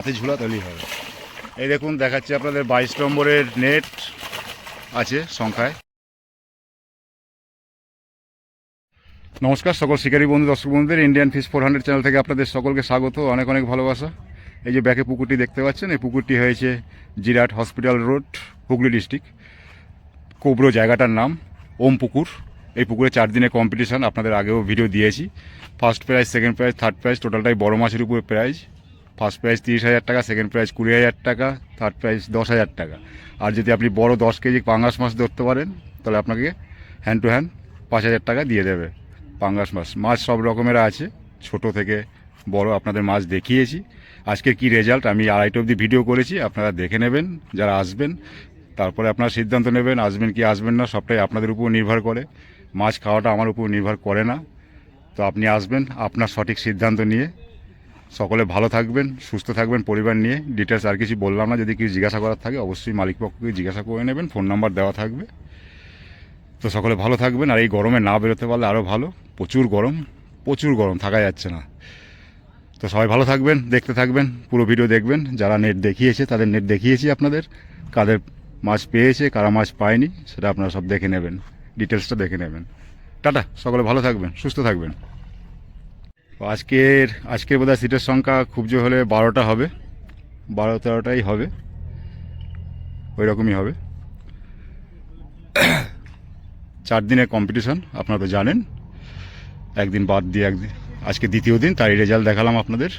হাতে ঝুলা তৈরি হবে এই দেখুন, দেখাচ্ছি আপনাদের বাইশ নম্বরের নেট আছে সংখ্যায়। নমস্কার সকল শিকারী বন্ধু, দর্শক বন্ধুদের Indian fish four hundred channel থেকে আপনাদের সকলকে স্বাগত, অনেক অনেক ভালোবাসা। এই যে ব্যাকে পুকুরটি দেখতে পাচ্ছেন, এই পুকুরটি হয়েছে Jirat hospital road, Hooghly district. কোবরো জায়গাটার নাম, ওম পুকুর। এই পুকুরে চার দিনের কম্পিটিশান আপনাদের আগেও ভিডিও দিয়েছি। First prize second prize third prize টোটালটাই বড় মাছের উপরে প্রাইজ ফার্স্ট প্রাইজ তিরিশ হাজার টাকা সেকেন্ড প্রাইজ কুড়ি হাজার টাকা থার্ড প্রাইজ দশ হাজার টাকা। আর যদি আপনি বড় দশ কেজি পাঙ্গাস মাছ ধরতে পারেন, তাহলে আপনাকে হ্যান্ড টু হ্যান্ড পাঁচ হাজার টাকা দিয়ে দেবে পাঙ্গাস মাছ। মাছ সব রকমের আছে, ছোট থেকে বড় আপনাদের মাছ দেখিয়েছি। আজকের কি রেজাল্ট আমি আড়াইটা অবধি ভিডিও করেছি, আপনারা দেখে নেবেন, যারা আসবেন, তারপরে আপনারা সিদ্ধান্ত নেবেন, আসবেন কি আসবেন না, সবটাই আপনাদের উপর নির্ভর করে। মাছ খাওয়াটা আমার উপর নির্ভর করে না। তো আপনি আসবেন, আপনার সঠিক সিদ্ধান্ত নিয়ে সকলে ভালো থাকবেন, সুস্থ থাকবেন পরিবার নিয়ে। ডিটেলস আর কিছু বললাম না, যদি কিছু জিজ্ঞাসা করার থাকে অবশ্যই মালিক পক্ষকে জিজ্ঞাসা করে নেবেন, ফোন নাম্বার দেওয়া থাকবে। তো সকলে ভালো থাকবেন, আর এই গরমে না বেরোতে পারলে আরও ভালো। প্রচুর গরম প্রচুর গরম, থাকা যাচ্ছে না। তো সবাই ভালো থাকবেন, দেখতে থাকবেন, পুরো ভিডিও দেখবেন। যারা নেট দেখিয়েছে, তাদের নেট দেখিয়েছি আপনাদের। কাদের মাছ পেয়েছে, কারা মাছ পায়নি, সেটা আপনারা সব দেখে নেবেন। ডিটেলসটা দেখে নেবেন। টাটা, সকলে ভালো থাকবেন, সুস্থ থাকবেন। তো আজকের আজকের বোধহয় সিটের সংখ্যা খুব জোর হলে বারোটা হবে। বারো তেরোটাই হবে। ওই রকমই হবে। চার দিনের কম্পিটিশন আপনারা তো জানেন। একদিন বাদ দিয়ে একদিন আজকে দ্বিতীয় দিন তারই রেজাল্ট দেখালাম আপনাদের।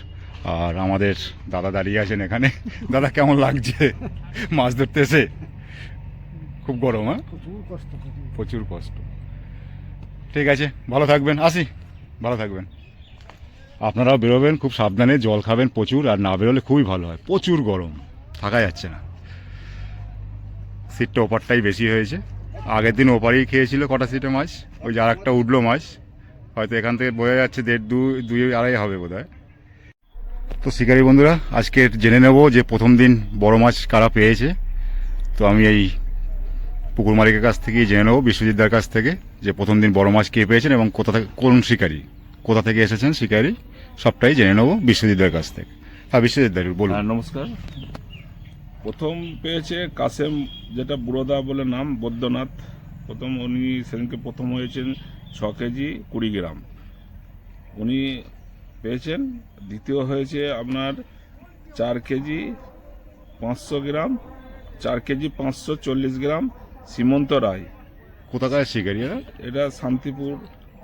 আর আমাদের দাদা দাঁড়িয়ে আছেন এখানে। দাদা কেমন লাগছে? মাছ ধরতে এসে খুব গরম হ্যাঁ? প্রচুর কষ্ট প্রচুর। প্রচুর কষ্ট। ঠিক আছে ভালো থাকবেন। আসি। ভালো থাকবেন। আপনারাও বেরোবেন, খুব সাবধানে জল খাবেন প্রচুর, আর না বেরোলে খুবই ভালো হয়। প্রচুর গরম, থাকা যাচ্ছে না। সিটটা ওপারটাই বেশি হয়েছে। আগের দিন ওপারেই খেয়েছিল কটা সিটে মাছ, ওই যে আর একটা উঠল মাছ। হয়তো এখান থেকে বোঝা যাচ্ছে দেড় দু, দুই আড়াই হবে বোধ তো শিকারী বন্ধুরা, আজকে জেনে নেব যে প্রথম দিন বড় মাছ কারা পেয়েছে। তো আমি এই পুকুর মালিকের কাছ থেকেই জেনে নেব, বিশ্বজিৎদার কাছ থেকে, যে প্রথম দিন বড় মাছ কে পেয়েছেন এবং কোথা থেকে, কোন শিকারী, কোথা থেকে এসেছেন শিকারী। সবটাই জেনে নেব বিশ্বজিৎদার কাছ থেকে। হ্যাঁ বিশ্বজিৎদার বলুন। হ্যাঁ নমস্কার। প্রথম পেয়েছে কাসেম যেটা বুড়োদা বলে নাম বৈদ্যনাথ প্রথম উনি সেদিনকে প্রথম হয়েছেন ছ কেজি কুড়ি গ্রাম। উনি পেয়েছেন দ্বিতীয় হয়েছে আপনার চার কেজি পাঁচশো গ্রাম চার কেজি পাঁচশো চল্লিশ গ্রাম সীমন্ত রায়। কোথাকার শিকারী এটা শান্তিপুর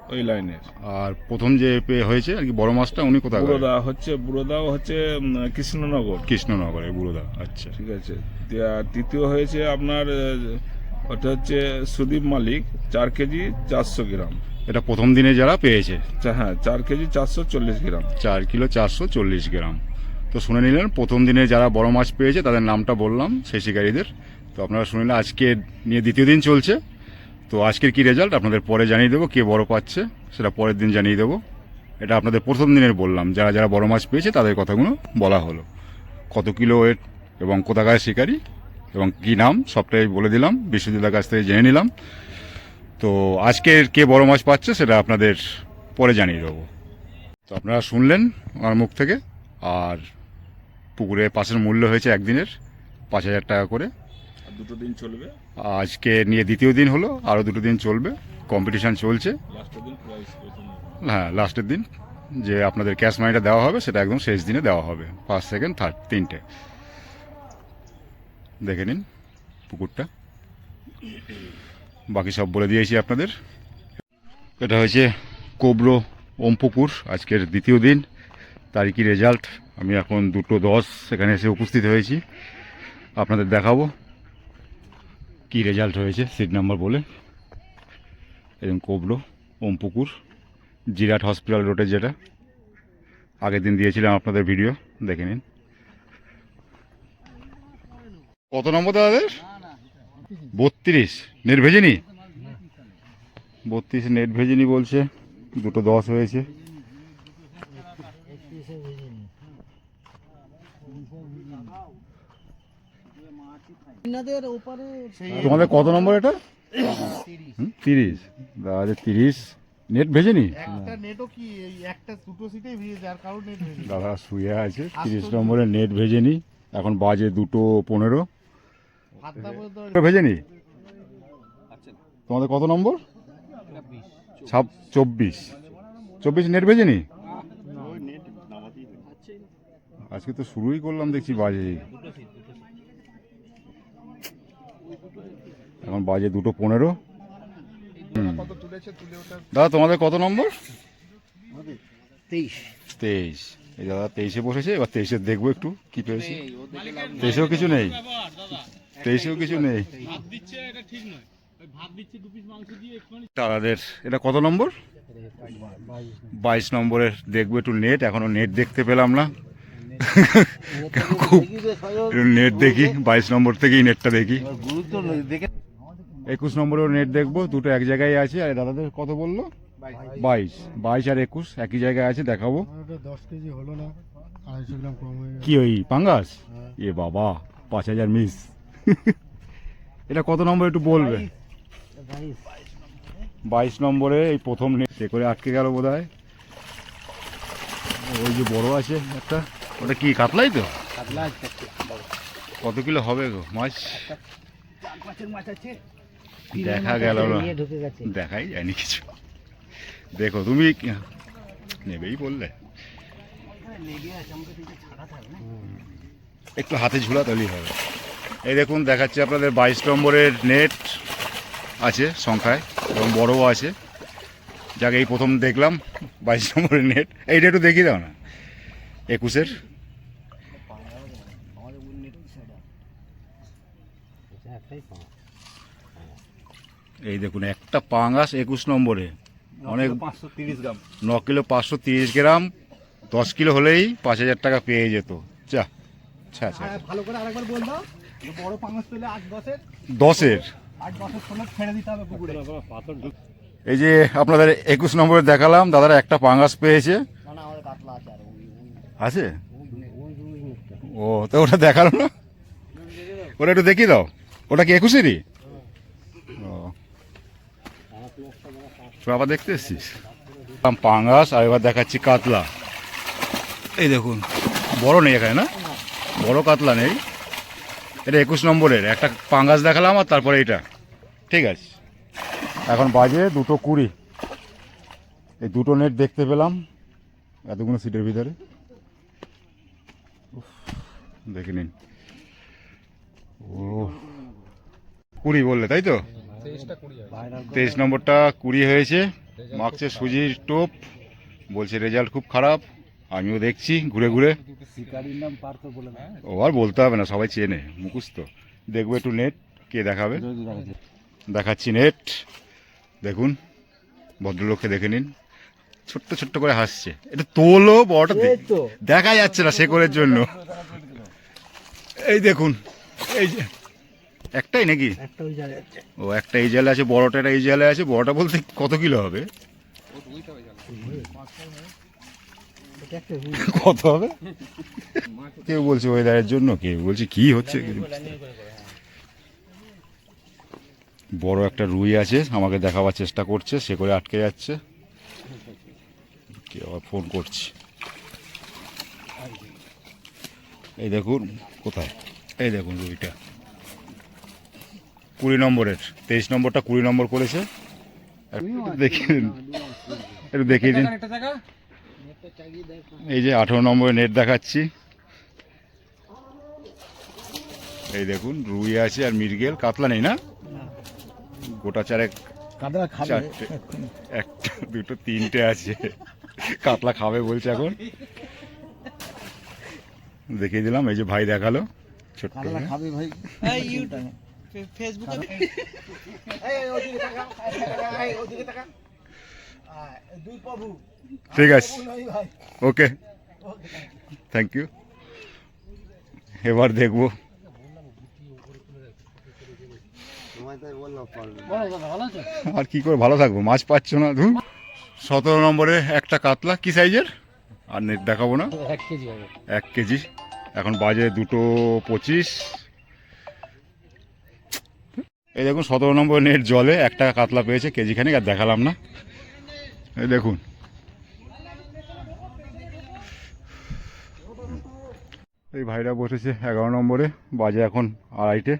ওই লাইনের। আর প্রথম যে পেয়ে হয়েছে আর কি বড় মাছটা উনি কোথাকার? বুড়োদা হচ্ছে বুড়োদা হচ্ছে কৃষ্ণনগর। কৃষ্ণনগরে বুড়োদা আচ্ছা। ঠিক আছে। তে- তৃতীয় হয়েছে আপনার ওটা হচ্ছে সুদীপ মালিক চার কেজি চারশো গ্রাম। এটা প্রথম দিনে যারা পেয়েছে? হ্যাঁ চার কেজি চারশো চল্লিশ গ্রাম। চার কিলো চারশো চল্লিশ গ্রাম। তো শুনে নিলেন প্রথম দিনে যারা বড় মাছ পেয়েছে তাদের নামটা বললাম সেই শিকারীদের। তো আপনারা শুনলেন আজকে নিয়ে দ্বিতীয় দিন চলছে। তো আজকের কি রেজাল্ট আপনাদের পরে জানিয়ে দেবো কে বড় পাচ্ছে, সেটা পরের দিন জানিয়ে দেবো। এটা আপনাদের প্রথম দিনের বললাম, যারা যারা বড় মাছ পেয়েছে তাদের কথাগুলো বলা হলো। কত কিলো ওয়েট এবং কোথাকার শিকারী এবং কি নাম সবটাই বলে দিলাম বিশ্বজিতার কাছ থেকে জেনে নিলাম। তো আজকের কে বড় মাছ পাচ্ছে সেটা আপনাদের পরে জানিয়ে দেবো। তো আপনারা শুনলেন আমার মুখ থেকে, আর পুকুরে পাশের মূল্য হয়েছে একদিনের, পাঁচ হাজার টাকা করে। দুটো দিন চলবে। আজকে নিয়ে দ্বিতীয় দিন হলো আরও দুটো দিন চলবে। কম্পিটিশান চলছে। লাস্টের দিন প্রাইস হ্যাঁ লাস্টের দিন যে আপনাদের ক্যাশ মানিটা দেওয়া হবে সেটা একদম শেষ দিনে দেওয়া হবে। ফার্স্ট সেকেন্ড থার্ড তিনটে। দেখে নিন পুকুরটা। বাকি সব বলে দিয়েছি আপনাদের। এটা হয়েছে কোবরো ওম পুকুর আজকের দ্বিতীয় দিন। তারিখই রেজাল্ট আমি এখন দুটো দশ এখানে এসে উপস্থিত হয়েছি। আপনাদের দেখাবো। কি রেজাল্ট হয়েছে সিট নাম্বার বলে? এবং কোবলো ওম পুকুর জিরাট হসপিটাল রোডে যেটা। আগের দিন দিয়েছিলাম আপনাদের ভিডিও দেখে নিন। কত নম্বর দাদাদের? বত্রিশ। নেট ভেজেনি? বত্রিশ নেট ভেজেনি বলছে, দুটো দশ হয়েছে আপনাদের ওপারে তোমাদের কত নম্বর এটা? তিরিশ। দাদাদের তিরিশ। নেট ভেজেনি? একটা নেটও কি এই একটা দুটো সিটেই ভিজে যার কারণ নেট ভেজে দাদা শুয়ে আছে। তিরিশ নম্বরে নেট ভেজেনি। এখন বাজে দুটো পনেরো। ভেজেনি? তোমাদের কত নম্বর? ছাব চব্বিশ। চব্বিশ নেট ভেজেনি? আজকে তো শুরুই করলাম দেখছি বাজে। এখন বাজে দুটো পনেরো। হুম। দাদা তোমাদের কত নম্বর? তেইশ। তেইশ। এই দাদা তেইশে বসেছে এবার তেইশে দেখব একটু কি পেয়েছে। তেইশেও কিছু নেই। তেইশেও কিছু নেই। দাদাদের এটা কত নম্বর? বাইশ নম্বরের দেখব একটু নেট এখনও নেট দেখতে পেলাম না। খুব নেট দেখি, বাইশ নম্বর থেকেই নেটটা দেখি। একুশ নম্বরেও নেট দেখব, দুটো এক জায়গায় আছে। আর দাদাদের কত বলল? বাইশ। বাইশ আর একুশ, একই জায়গায় আছে, দেখাবো। দশ কি ওই পাঙ্গাস? এ বাবা, পাঁচ হাজার মিস এটা কত নম্বর একটু বলবে? বাইশ নম্বরে এই প্রথম নেট করে আটকে গেল বোধ হয় ওই যে বড় আছে একটা। ওটা কি কাতলাই তো? কত কিলো হবে গো মাছ? দেখা গেল না। দেখাই যায়নি কিছু। দেখো তুমি নেবেই বললে। একটু হাতে ঝুলা তৈরি হবে। এই দেখুন দেখাচ্ছি আপনাদের বাইশ নম্বরের নেট আছে সংখ্যায় এবং বড়ও আছে। যাকে এই প্রথম দেখলাম বাইশ নম্বরের নেট। এইটা একটু দেখিয়ে দাও না। একুশের? এই দেখুন একটা পাঙ্গাস একুশ নম্বরে। অনেক ন কিলো পাঁচশো তিরিশ গ্রাম দশ কিলো হলেই পাঁচ হাজার টাকা পেয়ে যেত। যা আচ্ছা আচ্ছা ভালো করে আরেকবার বল দাও বড় পাঙাশ পেলে আট দশের দশের। আট দশের সময় ছেড়ে দিতে হবে পুকুরে। এই যে আপনাদের একুশ নম্বরে দেখালাম দাদারা একটা পাঙ্গাস পেয়েছে। না না কাতলা আছে আর। ওই আছে? ও তো ওটা দেখাল না? ওটা একটু দেখিয়ে দাও। ওটা কি একুশেরই? ও। তো আবার দেখতে এসছিস। পাঙ্গাস আর এবার দেখাচ্ছি কাতলা। এই দেখুন বড় নেই এখানে না? বড় কাতলা নেই। এটা একুশ নম্বরের একটা পাঙ্গাস দেখালাম আর তারপরে এটা ঠিক আছে। এখন বাজে দুটো কুড়ি। এই দুটো নেট দেখতে পেলাম এতগুলো সিটের ভিতরে। দেখে নিন। ও কুড়ি বললে, তাই তো? তেইশ নম্বরটা কুড়ি হয়েছে। মাখছে সুজির টোপ, বলছে রেজাল্ট খুব খারাপ। আমিও দেখছি ঘুরে ঘুরে। ও আর বলতে হবে না, সবাই চেনে, মুখস্থ। দেখব একটু নেট, কে দেখাবে? দেখাচ্ছি নেট। দেখুন, ভদ্রলোককে দেখে নিন। ছোট্ট ছোট্ট করে হাসছে। এটা তোলো বড়টা দে- দেখা যাচ্ছে না শেকরের জন্য। এই দেখুন এই যে একটাই নাকি? ও একটা এই জালে আছে বড়টা একটা এই জালে আছে বড়টা বলতে কত কিলো হবে? কত হবে? কেউ বলছে ওয়েদারের জন্য কেউ বলছে কি হচ্ছে? বড় একটা রুই আছে আমাকে দেখাবার চেষ্টা করছে সে করে আটকে যাচ্ছে। আবার ফোন করছি। এই দেখুন কোথায়? এই দেখুন রুইটা। কুড়ি নম্বরের তেইশ নম্বরটা কুড়ি নম্বর করেছে। একটু দেখিয়ে দিন একটু দেখিয়ে দিন। এই যে আঠেরো নম্বরে নেট দেখাচ্ছি। এই দেখুন রুই আছে আর মির্গেল কাতলা নেই না? গোটা চারেক একটা দুটো তিনটে আছে। কাতলা খাবে বলছে এখন। দেখিয়ে দিলাম এই যে ভাই দেখাল। ছোট্ট খাবে ভাই। ফেসবুকে ঠিক আছে। ওকে। থ্যাংক ইউ এবার দেখব। আর কি করে ভালো থাকব? মাছ পাচ্ছ না ধুর। সতেরো নম্বরে একটা কাতলা কি সাইজের? আর নেট দেখাবো না। এক কেজি এক কেজি। এখন বাজে দুটো পঁচিশ। এই দেখুন সতেরো নম্বর নেট জলে একটা কাতলা পেয়েছে কেজি খানিক আর দেখালাম না। এই দেখুন। এই ভাইরা বসেছে এগারো নম্বরে বাজে এখন আড়াইটে।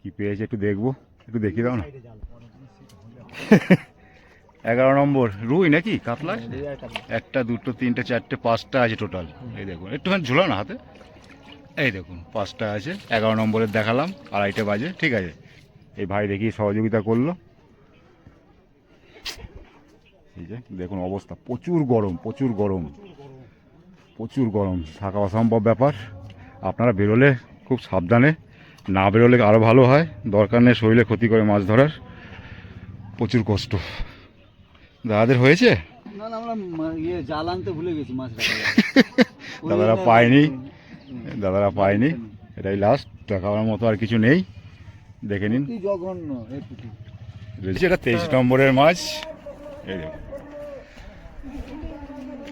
কি পেয়েছে একটু দেখব একটু দেখিয়ে দাও না। এগারো নম্বর রুই নাকি? কাতলা? একটা দুটো তিনটে চারটে পাঁচটা আছে টোটাল এই দেখুন একটুখানি ঝুলাও না হাতে? এই দেখুন পাঁচটা আছে এগারো নম্বরের দেখালাম আড়াইটে বাজে ঠিক আছে। এই ভাই দেখি সহযোগিতা করল। এই যে দেখুন অবস্থা প্রচুর গরম প্রচুর গরম। প্রচুর গরম থাকা অসম্ভব ব্যাপার। আপনারা বেরোলে খুব সাবধানে না বেরোলে আরও ভালো হয়। দরকার নেই শরীরে ক্ষতি করে মাছ ধরার। প্রচুর কষ্ট। দাদাদের হয়েছে? না না আমরা ইয়ে জাল আনতে ভুলে গেছি মাছ দাদারা পায়নি। দাদারা পায়নি। এটাই লাস্ট দেখাবার মতো আর কিছু নেই। দেখে নিন। জঘন্য এটা তেইশ নম্বরের মাছ। এই দেখুন।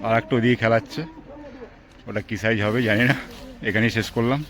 আর একটা ওদিকে খেলাচ্ছে। ওটা কী সাইজ হবে জানি না। এখানেই শেষ করলাম।